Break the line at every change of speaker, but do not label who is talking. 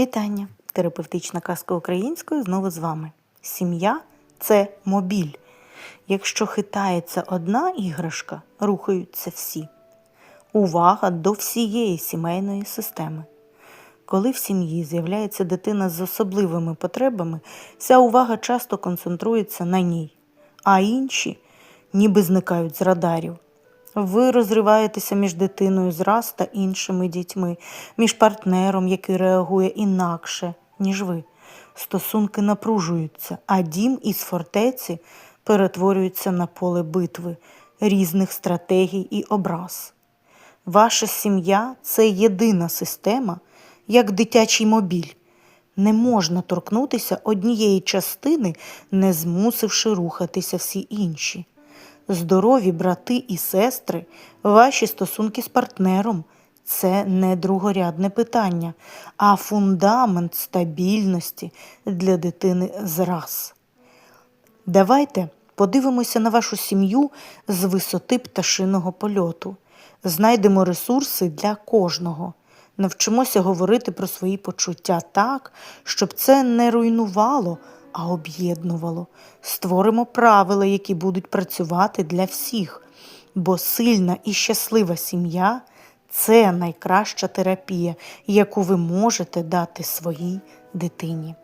Вітання! Терапевтична казка українською знову з вами. Сім'я це мобіль. Якщо хитається одна іграшка, рухаються всі. Увага до всієї сімейної системи. Коли в сім'ї з'являється дитина з особливими потребами, вся увага часто концентрується на ній, а інші ніби зникають з радарів. Ви розриваєтеся між дитиною з раз та іншими дітьми, між партнером, який реагує інакше, ніж ви. Стосунки напружуються, а дім із фортеці перетворюється на поле битви, різних стратегій і образ. Ваша сім'я це єдина система, як дитячий мобіль. Не можна торкнутися однієї частини, не змусивши рухатися всі інші. Здорові брати і сестри, ваші стосунки з партнером це не другорядне питання, а фундамент стабільності для дитини зраз. Давайте подивимося на вашу сім'ю з висоти пташиного польоту. Знайдемо ресурси для кожного. Навчимося говорити про свої почуття так, щоб це не руйнувало, а об'єднувало. Створимо правила, які будуть працювати для всіх, бо сильна і щаслива сім'я це найкраща терапія, яку ви можете дати своїй дитині.